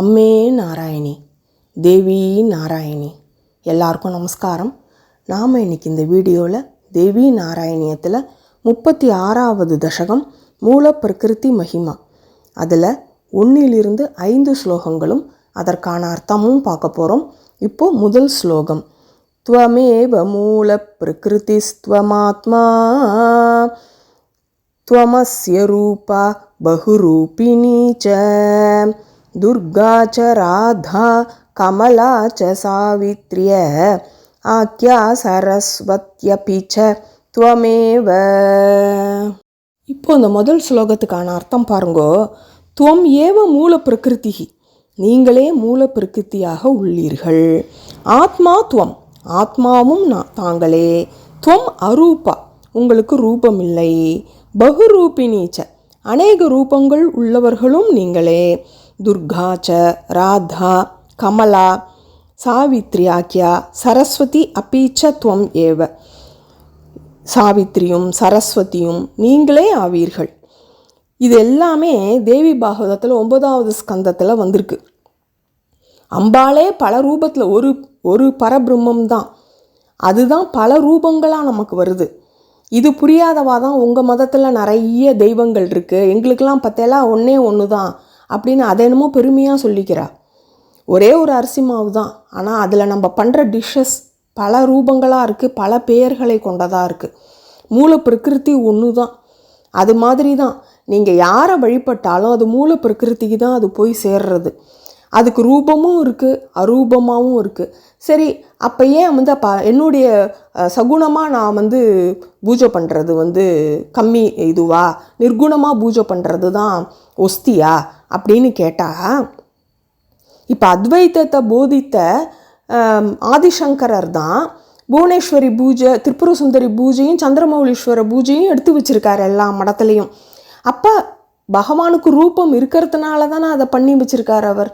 அம்மே நாராயணி தேவி நாராயணி. எல்லாருக்கும் நமஸ்காரம். நாம் இன்றைக்கி இந்த வீடியோவில் தேவி நாராயணியத்தில் முப்பத்தி ஆறாவது தசகம் மூல பிரகிருதி மகிமா. அதில் ஒன்றிலிருந்து ஐந்து ஸ்லோகங்களும் அதற்கான அர்த்தமும் பார்க்க போகிறோம் இப்போது முதல் ஸ்லோகம். துவமேவ மூல பிரகிருதிஸ்துவமாத்மா துவமஸ்ய ரூபா பகுரூபிணி ச. दुर्गा च राधा कमला च सावित्र्य आख्या सरस्वत्यपि च त्वमेव இப்போ இந்த முதல் ஸ்லோகத்துக்கான அர்த்தம் பாருங்கோ துவம் ஏவ மூல பிரகிருதி நீங்களே மூல பிரகிருத்தியாக உள்ளீர்கள் ஆத்மா துவம் ஆத்மாவும் நா- தாங்களே துவம் அரூபா உங்களுக்கு ரூபமில்லை பகுரூபிணீச்ச அநேக ரூபங்கள் உள்ளவர்களும் நீங்களே துர்கா ச ராதா கமலா சாவித்ரி ஆக்கியா சரஸ்வதி அப்பீச்ச துவம் ஏவ. சாவித்ரியும் சரஸ்வதியும் நீங்களே ஆவீர்கள். இது எல்லாமே தேவி பாகவதத்தில் ஒன்பதாவது ஸ்கந்தத்தில் வந்திருக்கு. அம்பாளே பல ரூபத்தில் ஒரு ஒரு பரபிரம்மம் தான். அதுதான் பல ரூபங்களாக நமக்கு வருது. இது புரியாதவா தான் உங்கள் மதத்தில் நிறைய தெய்வங்கள் இருக்குது எங்களுக்கெல்லாம் பார்த்தேலாம் ஒன்றே ஒன்று தான் அப்படின்னு அதை என்னமோ பெருமையாக சொல்லிக்கிறா. ஒரே ஒரு அரிசி மாவு தான். ஆனால் அதில் நம்ம பண்ணுற டிஷ்ஷஸ் பல ரூபங்களாக இருக்குது பல பெயர்களை கொண்டதாக இருக்குது மூல பிரகிருதி ஒன்று தான் அது மாதிரி தான் நீங்கள் யாரை வழிபட்டாலும் அது மூல பிரகிருதிக்கு தான் அது போய் சேர்றது. அதுக்கு ரூபமும் இருக்குது அரூபமாகவும் இருக்குது சரி அப்போ ஏன் வந்து அப்போ என்னுடைய சகுணமாக நான் வந்து பூஜை பண்ணுறது வந்து கம்மி இதுவா? நிர்குணமாக பூஜை பண்ணுறது தான் ஒஸ்தியா? அப்படின்னு கேட்டால் இப்போ அத்வைத்தத்தை போதித்த ஆதிசங்கரர் தான் புவனேஸ்வரி பூஜை திரிபுர சுந்தரி பூஜையும் சந்திரமௌலீஸ்வர பூஜையும் எடுத்து வச்சுருக்காரு எல்லா மடத்துலையும். அப்போ பகவானுக்கு ரூபம் இருக்கிறதுனால தானே அதை பண்ணி வச்சுருக்கார் அவர்?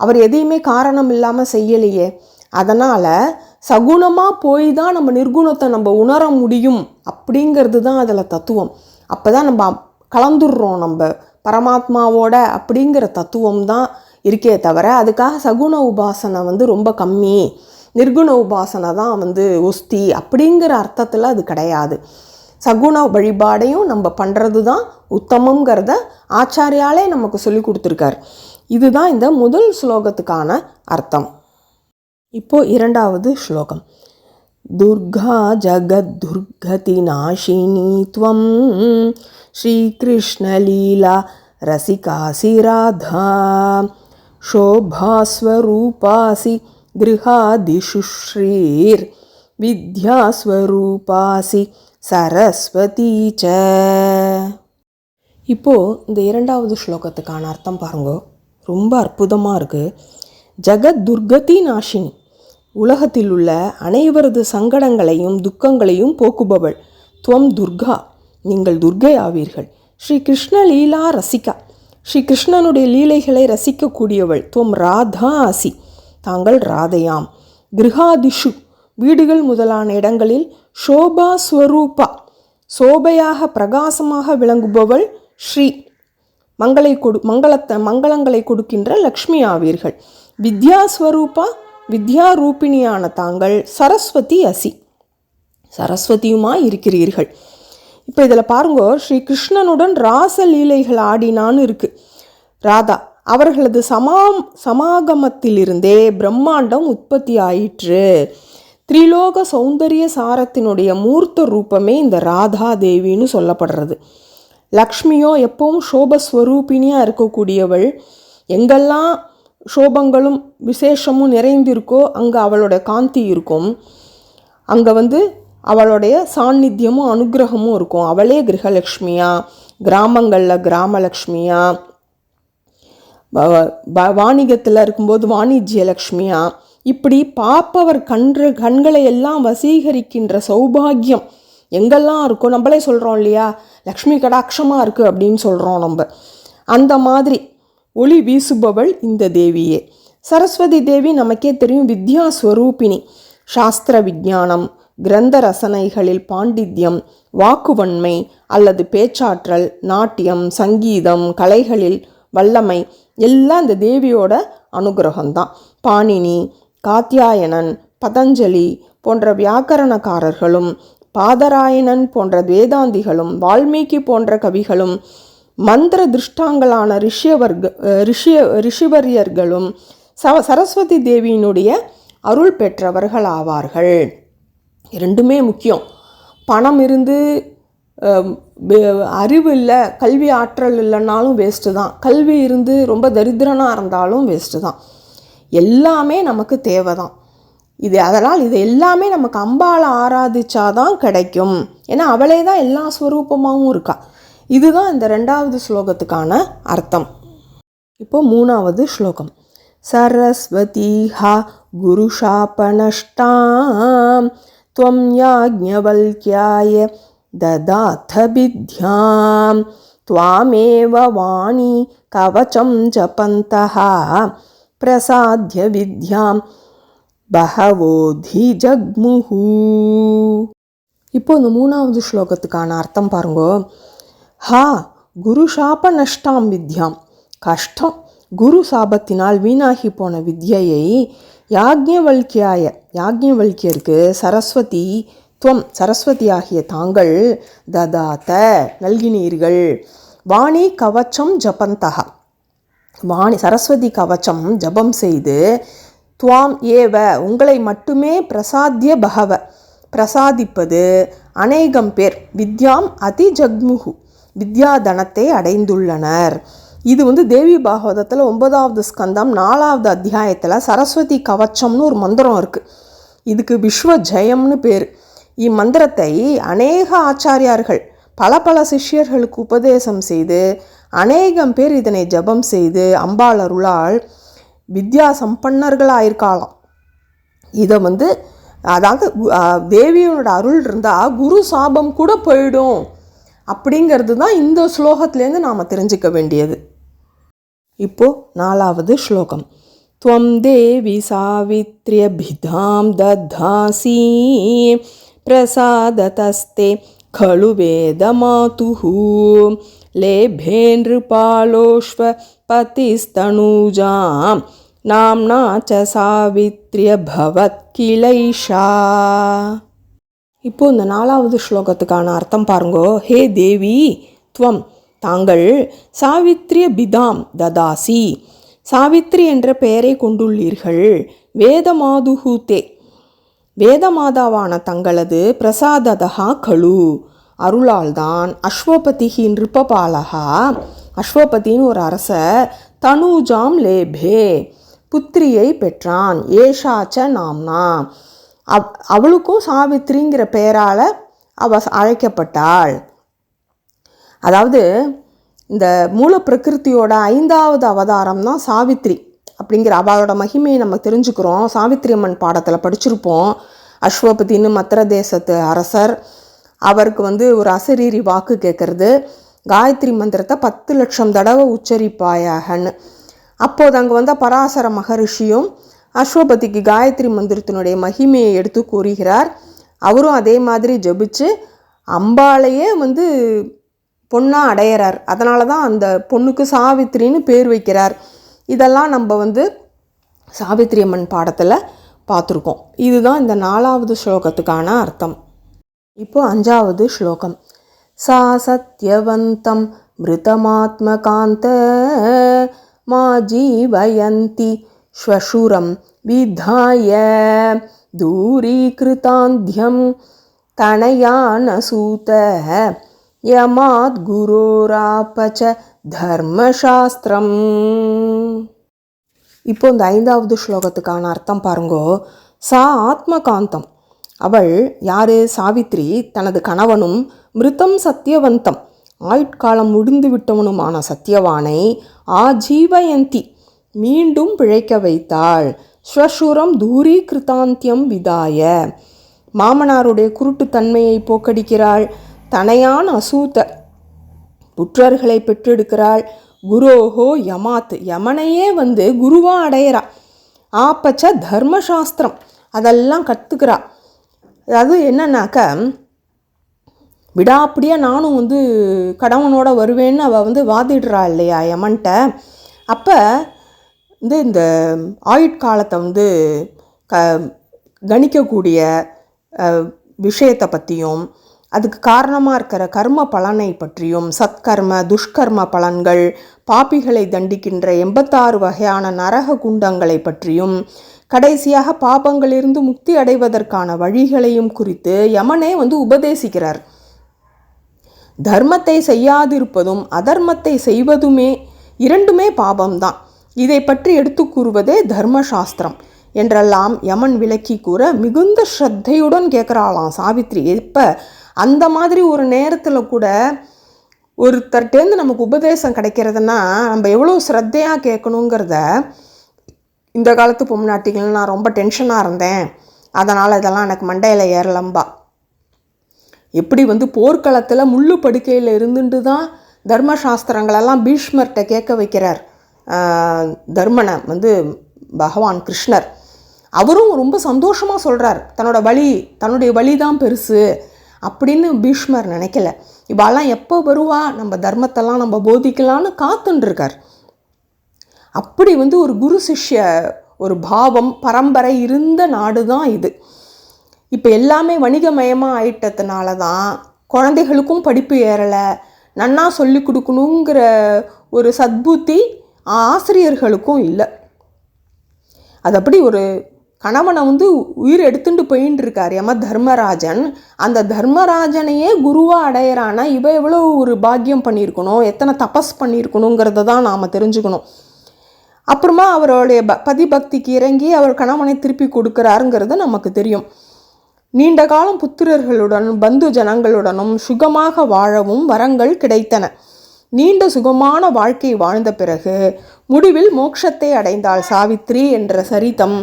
அவர் எதையுமே காரணம் இல்லாமல் செய்யலையே. அதனால் சகுணமாக போய் தான் நம்ம நிர்குணத்தை நம்ம உணர முடியும் அப்படிங்கிறது தான் அதில் தத்துவம். அப்போ தான் நம்ம கலந்துடுறோம் நம்ம பரமாத்மாவோட அப்படிங்கிற தத்துவம் தான் இருக்கே தவிர அதுக்காக சகுண உபாசனை வந்து ரொம்ப கம்மி. நிர்குண உபாசனை தான் வந்து ஒஸ்தி அப்படிங்கிற அர்த்தத்தில் அது கிடையாது. சகுண வழிபாடையும் நம்ம பண்ணுறது தான் உத்தமங்கிறத ஆச்சாரியாலே நமக்கு சொல்லி கொடுத்துருக்காரு. இதுதான் இந்த முதல் ஸ்லோகத்துக்கான அர்த்தம் இப்போ இரண்டாவது ஸ்லோகம் துர்கா ஜகத்துர்கதி நாஷினி துவம் ஸ்ரீகிருஷ்ணலீலா ரசிகாசி ராதா शोभास्वरूपासि गृहादिषु श्रीर् வித்யாஸ்வரூபாசி சரஸ்வதி ச இப்போ இந்த இரண்டாவது ஸ்லோகத்துக்கான அர்த்தம் பாருங்க ரொம்ப அற்புதமாக இருக்குது ஜகத் துர்கதி நாஷினி. உலகத்தில் உள்ள அனைவரது சங்கடங்களையும் துக்கங்களையும் போக்குபவள் துவம் துர்கா. நீங்கள் துர்கை ஆவீர்கள். ஸ்ரீ கிருஷ்ண லீலா ரசிகா. ஸ்ரீ கிருஷ்ணனுடைய லீலைகளை ரசிக்கக்கூடியவள் துவம் ராதா அசி. தாங்கள் ராதையாம். கிருஹாதிஷு வீடுகள் முதலான இடங்களில் ஷோபா ஸ்வரூபா. சோபையாக பிரகாசமாக விளங்குபவள் ஸ்ரீ மங்களை கொடு மங்களத்தை மங்களங்களை கொடுக்கின்ற லக்ஷ்மி ஆவீர்கள். வித்யாஸ்வரூபா வித்யா ரூபிணியான தாங்கள் சரஸ்வதி அசி. சரஸ்வதியுமாய் இருக்கிறீர்கள். இப்போ இதில் பாருங்க ஸ்ரீ கிருஷ்ணனுடன் ராசலீலைகள் ஆடினான்னு இருக்கு. ராதா அவர்களது சமாம் சமாகமத்திலிருந்தே பிரம்மாண்டம் உற்பத்தி ஆயிற்று. திரிலோக சௌந்தரிய சாரத்தினுடைய மூர்த்த ரூபமே இந்த ராதா தேவின்னு சொல்லப்படுறது. லக்ஷ்மியோ எப்பவும் சோபஸ்வரூபிணியாக இருக்கக்கூடியவள். எங்கெல்லாம் சோபங்களும் விசேஷமும் நிறைந்திருக்கோ அங்கே அவளோட காந்தி இருக்கும். அங்கே வந்து அவளுடைய சாநித்தியமும் அனுக்கிரகமும் இருக்கும். அவளே கிரகலக்ஷ்மியா கிராமங்களில் கிராமலக்ஷ்மியா வாணிகத்தில் இருக்கும்போது வாணிஜ்ய லக்ஷ்மியா இப்படி பார்ப்பவர் கன்று கண்களை எல்லாம் வசீகரிக்கின்ற சௌபாகியம் எங்கெல்லாம் இருக்கோ நம்மளே சொல்கிறோம் இல்லையா? லக்ஷ்மி கடாட்சமாக இருக்குது அப்படின்னு சொல்கிறோம் நம்ம. அந்த மாதிரி ஒளி வீசுபவள் இந்த தேவியே. சரஸ்வதி தேவி நமக்கே தெரியும் வித்யா ஸ்வரூபிணி சாஸ்திர விஞ்ஞானம் கிரந்த ரசனைகளில் பாண்டித்யம் வாக்குவன்மை அல்லது பேச்சாற்றல் நாட்டியம் சங்கீதம் கலைகளில் வல்லமை எல்லாம் இந்த தேவியோட அனுகிரகம்தான். பாணினி காத்தியாயனன் பதஞ்சலி போன்ற வியாக்கரணக்காரர்களும் பாதராயணன் போன்ற வேதாந்திகளும் வால்மீகி போன்ற கவிகளும் மந்திர திருஷ்டாங்களான ரிஷியவர்க ரிஷிய ரிஷிவரியர்களும் ச சரஸ்வதி தேவியினுடைய அருள் பெற்றவர்கள் ஆவார்கள் ரெண்டுமே முக்கியம். பணம் இருந்து அறிவு இல்லை கல்வி ஆற்றல் இல்லைன்னாலும் வேஸ்ட்டு தான். கல்வி இருந்து ரொம்ப தரித்திரனாக இருந்தாலும் வேஸ்ட்டு தான். எல்லாமே நமக்கு தேவை தான் இது அதனால் இது எல்லாமே நமக்கு அம்பாளை ஆராதிச்சாதான் கிடைக்கும் ஏன்னா அவளே தான் எல்லா ஸ்வரூபமாகவும் இருக்கா இதுதான் இந்த ரெண்டாவது ஸ்லோகத்துக்கான அர்த்தம் இப்போ மூணாவது ஸ்லோகம் சரஸ்வதீஹா குருஷாபனஷ்டாம் त्वं याज्ञवल्क्याय ददाथ विद्यां त्वामेव वाणी कवचं जपन्तः प्रसाद्य विद्यां பகவோதி ஜக்முஹு. இப்போ இந்த மூணாவது ஸ்லோகத்துக்கான அர்த்தம் பாருங்க. ஹா குரு சாப நஷ்டாம் வித்யாம். கஷ்டம் குரு சாபத்தினால் வீணாகி போன வித்யையை யாக்ஞவல்கியாய யாக்ஞவல்கியருக்கு சரஸ்வதி துவம் சரஸ்வதி ஆகிய தாங்கள் ததாத்த நல்கினீர்கள். வாணி கவச்சம் ஜபந்தகா வாணி சரஸ்வதி கவச்சம் ஜபம் செய்து துவாம் ஏவ உங்களை மட்டுமே பிரசாத்திய பகவ. பிரசாதிப்பது அநேகம் பேர். வித்யாம் அதி ஜக்முகு வித்யாதனத்தை அடைந்துள்ளனர். இது வந்து தேவி பாகவதத்தில் ஒன்பதாவது ஸ்கந்தம் நாலாவது அத்தியாயத்தில் சரஸ்வதி கவச்சம்னு ஒரு மந்திரம் இருக்குது இதுக்கு விஸ்வ ஜெயம்னு பேர். இம்மந்திரத்தை அநேக ஆச்சாரியார்கள் பல பல சிஷ்யர்களுக்கு உபதேசம் செய்து அநேகம் பேர் இதனை ஜெபம் செய்து அம்பாள் அருளால் வித்யா சம்பன்னர்களாயிருக்காளாம் இதை வந்து அதாவது கு- ஆ, தேவியோட அருள் இருந்தால் குரு சாபம் கூட போயிடும் அப்படிங்கிறது தான் இந்த ஸ்லோகத்துலேருந்து நாம் தெரிஞ்சுக்க வேண்டியது இப்போ நாலாவது ஸ்லோகம் त्वं देवी सावित्र्यभिधां दधासि प्रसादतस्ते खलु वेदमातुः लेभे नृपालोष्वपतिस्तनूजां नाम्ना च सावित्र्यभवत् किलैषा இப்போ இந்த நாலாவது ஸ்லோகத்துக்கான அர்த்தம் பாருங்கோ ஹே தேவி துவம் தாங்கள் சாவித்ரிய பிதாம் ததாசி சாவித்ரி என்ற பெயரை கொண்டுள்ளீர்கள் வேதமாதுஹூதே வேதமாதாவான தங்களது பிரசாததா கழு அருளால்தான் அஸ்வபதிகி நிருப்பபாலகா அஸ்வபதின்னு ஒரு அரசர் தனூஜாம் லேபே புத்திரியை பெற்றான் ஏஷாச்ச நாம்னா. அவ் அவளுக்கும் சாவித்திரிங்கிற பெயரால் அவ அழைக்கப்பட்டாள். அதாவது இந்த மூல பிரகிருத்தியோட ஐந்தாவது அவதாரம் தான் சாவித்ரி அப்படிங்கிற அவளோட மகிமையை நம்ம தெரிஞ்சுக்கிறோம். சாவித்ரி அம்மன் பாடத்தில் படிச்சிருப்போம். அஸ்வபதினு மத்திர தேசத்து அரசர் அவருக்கு வந்து ஒரு அசரீரி வாக்கு கேட்கறது காயத்ரி மந்திரத்தை பத்து லட்சம் தடவை உச்சரிப்பாயாகன்னு. அப்போது அங்கே வந்த பராசர மகரிஷியும் அஸ்வபதிக்கு காயத்ரி மந்திரத்தினுடைய மகிமையை எடுத்து கூறுகிறார். அவரும் அதே மாதிரி ஜெபிச்சு அம்பாளையே வந்து பொண்ணாக அடையிறார். அதனால தான் அந்த பொண்ணுக்கு சாவித்திரின்னு பேர் வைக்கிறார். இதெல்லாம் நம்ம வந்து சாவித்திரி அம்மன் பாடத்தில் பார்த்துருக்கோம். இதுதான் இந்த நாலாவது ஸ்லோகத்துக்கான அர்த்தம். இப்போது அஞ்சாவது ஸ்லோகம். சா சத்யவந்தம் மிருதமாத்மகாந்த மா ஜீவயந்தி ஸ்வசுரம் விதாய தூரீகிருதாந்தியம் தனயானசூத யமாத் குரோராபச்ச தர்மசாஸ்திரம் இப்போ இந்த ஐந்தாவது ஸ்லோகத்துக்கான அர்த்தம் பாருங்கோ. சா ஆத்மகாந்தம் அவள் யாரு? சாவித்ரி தனது கணவனும் மிருதம் சத்தியவந்தம் ஆயுட்காலம் முடிந்து விட்டவனுமான சத்தியவானை ஆஜீவயந்தி மீண்டும் பிழைக்க வைத்தாள். ஸ்வசுரம் தூரீகிருத்தாந்தியம் விதாய. மாமனாருடைய குருட்டுத்தன்மையை போக்கடிக்கிறாள். தனையான் அசூத்த புற்றர்களை பெற்றெடுக்கிறாள். குரோஹோ யமாத் யமனையே வந்து குருவா அடையிறா. ஆப்பச்ச தர்மசாஸ்திரம் அதெல்லாம் கற்றுக்கிறா அதாவது என்னன்னாக்க விடாப்பிடியாக நானும் வந்து கடவுனோட வருவேன்னு அவள் வந்து வாதிடுறா இல்லையா யமன்ட்ட. அப்போ வந்து இந்த ஆயுட்காலத்தை வந்து க கணிக்கக்கூடிய விஷயத்தை பற்றியும் அதுக்கு காரணமாக இருக்கிற கர்ம பலனை பற்றியும் சத்கர்ம துஷ்கர்ம பலன்கள் பாப்பிகளை தண்டிக்கின்ற எண்பத்தாறு வகையான நரக குண்டங்களை பற்றியும் கடைசியாக பாபங்களிலிருந்து முக்தி அடைவதற்கான வழிகளையும் குறித்து யமனே வந்து உபதேசிக்கிறார். தர்மத்தை செய்யாதிருப்பதும் அதர்மத்தை செய்வதுமே இரண்டுமே பாபம்தான். இதை பற்றி எடுத்து கூறுவதே தர்மசாஸ்திரம் என்றெல்லாம் யமன் விளக்கி கூற மிகுந்த ஸ்ரத்தையுடன் கேட்குறாளாம் சாவித்ரி. இப்போ அந்த மாதிரி ஒரு நேரத்தில் கூட ஒருத்தர்கிட்டேருந்து நமக்கு உபதேசம் கிடைக்கிறதுனா நம்ம எவ்வளோ ஸ்ரத்தையாக கேட்கணுங்கிறத இந்த காலத்து பொம்னாட்டிகள் நான் ரொம்ப டென்ஷனாக இருந்தேன். அதனால் இதெல்லாம் எனக்கு மண்டையில் ஏறலம்பா. எப்படி வந்து போர்க்களத்தில் முள்ளு படுக்கையில் இருந்துட்டு தான் தர்மசாஸ்திரங்களெல்லாம் பீஷ்மர்கிட்ட கேட்க வைக்கிறார். தர்மனை வந்து பகவான் கிருஷ்ணர். அவரும் ரொம்ப சந்தோஷமாக சொல்கிறார் தன்னோட வழி தன்னுடைய வழி தான் பெருசு அப்படின்னு பீஷ்மர் நினைக்கல. இவாளெல்லாம் எப்போ வருவா? நம்ம தர்மத்தெல்லாம் நம்ம போதிக்கலான்னு காத்துட்டுருக்கார் அப்படி வந்து ஒரு குரு சிஷ்ய ஒரு பாவம் பரம்பரை இருந்த நாடு தான் இது. இப்போ எல்லாமே வணிகமயமாக ஆயிட்டதுனால தான் குழந்தைகளுக்கும் படிப்பு ஏறலை. நன்னா சொல்லி கொடுக்கணுங்கிற ஒரு சத்புத்தி ஆசிரியர்களுக்கும் இல்லை. அது அப்படி ஒரு கணவனை வந்து உயிர் எடுத்துட்டு போயின்னு இருக்கார் யம தர்மராஜன். அந்த தர்மராஜனையே குருவாக அடையிறானா இவ எவ்வளோ ஒரு பாக்கியம் பண்ணியிருக்கணும் எத்தனை தபஸ் பண்ணியிருக்கணுங்கிறத தான் நாம் தெரிஞ்சுக்கணும். அப்புறமா அவருடைய ப பதிபக்திக்கு இறங்கி அவர் கணவனை திருப்பி கொடுக்குறாருங்கிறது நமக்கு தெரியும். நீண்ட காலம் புத்திரர்களுடனும் பந்து ஜனங்களுடனும் சுகமாக வாழவும் வரங்கள் கிடைத்தன. நீண்ட சுகமான வாழ்க்கை வாழ்ந்த பிறகு முடிவில் மோட்சத்தை அடைந்தாள் சாவித்ரி என்ற சரிதம்.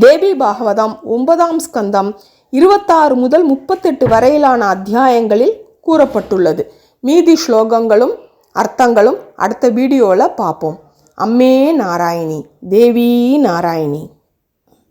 தேவி பாகவதம் ஒன்பதாம் ஸ்கந்தம் இருபத்தாறு முதல் முப்பத்தெட்டு வரையிலான அத்தியாயங்களில் கூறப்பட்டுள்ளது. மீதி ஸ்லோகங்களும் அர்த்தங்களும் அடுத்த வீடியோவில் பார்ப்போம் அம்மே நாராயணி தேவி நாராயணி.